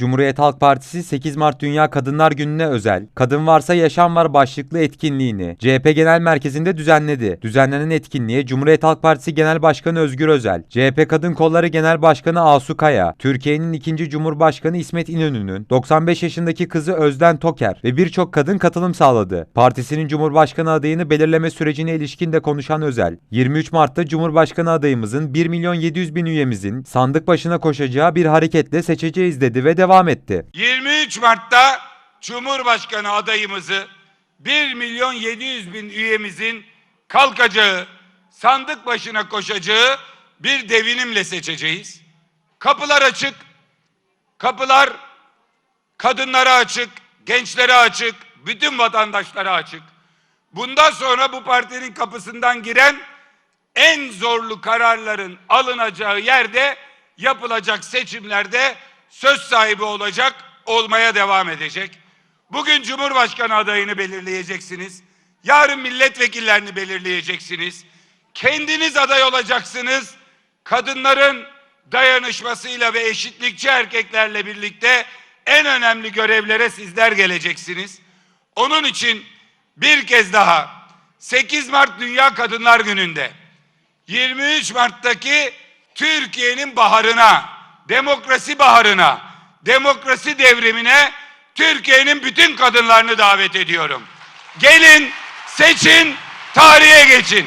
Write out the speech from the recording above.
Cumhuriyet Halk Partisi 8 Mart Dünya Kadınlar Günü'ne özel Kadın Varsa Yaşam Var başlıklı etkinliğini CHP Genel Merkezi'nde düzenledi. Düzenlenen etkinliğe Cumhuriyet Halk Partisi Genel Başkanı Özgür Özel, CHP Kadın Kolları Genel Başkanı Asu Kaya, Türkiye'nin ikinci Cumhurbaşkanı İsmet İnönü'nün 95 yaşındaki kızı Özden Toker ve birçok kadın katılım sağladı. Partisinin Cumhurbaşkanı adayını belirleme sürecine ilişkin de konuşan Özel, 23 Mart'ta Cumhurbaşkanı adayımızın 1 milyon 700 bin üyemizin sandık başına koşacağı bir hareketle seçeceğiz dedi ve devam etti. 23 Mart'ta Cumhurbaşkanı adayımızı 1 milyon 700 bin üyemizin kalkacağı, sandık başına koşacağı bir devinimle seçeceğiz. Kapılar açık. Kapılar kadınlara açık, gençlere açık, bütün vatandaşlara açık. Bundan sonra bu partinin kapısından giren en zorlu kararların alınacağı yerde yapılacak seçimlerde söz sahibi olacak, olmaya devam edecek. Bugün Cumhurbaşkanı adayını belirleyeceksiniz. Yarın milletvekillerini belirleyeceksiniz. Kendiniz aday olacaksınız. Kadınların dayanışmasıyla ve eşitlikçi erkeklerle birlikte en önemli görevlere sizler geleceksiniz. Onun için bir kez daha 8 Mart Dünya Kadınlar Günü'nde 23 Mart'taki Türkiye'nin baharına, demokrasi baharına, demokrasi devrimine Türkiye'nin bütün kadınlarını davet ediyorum. Gelin, seçin, tarihe geçin.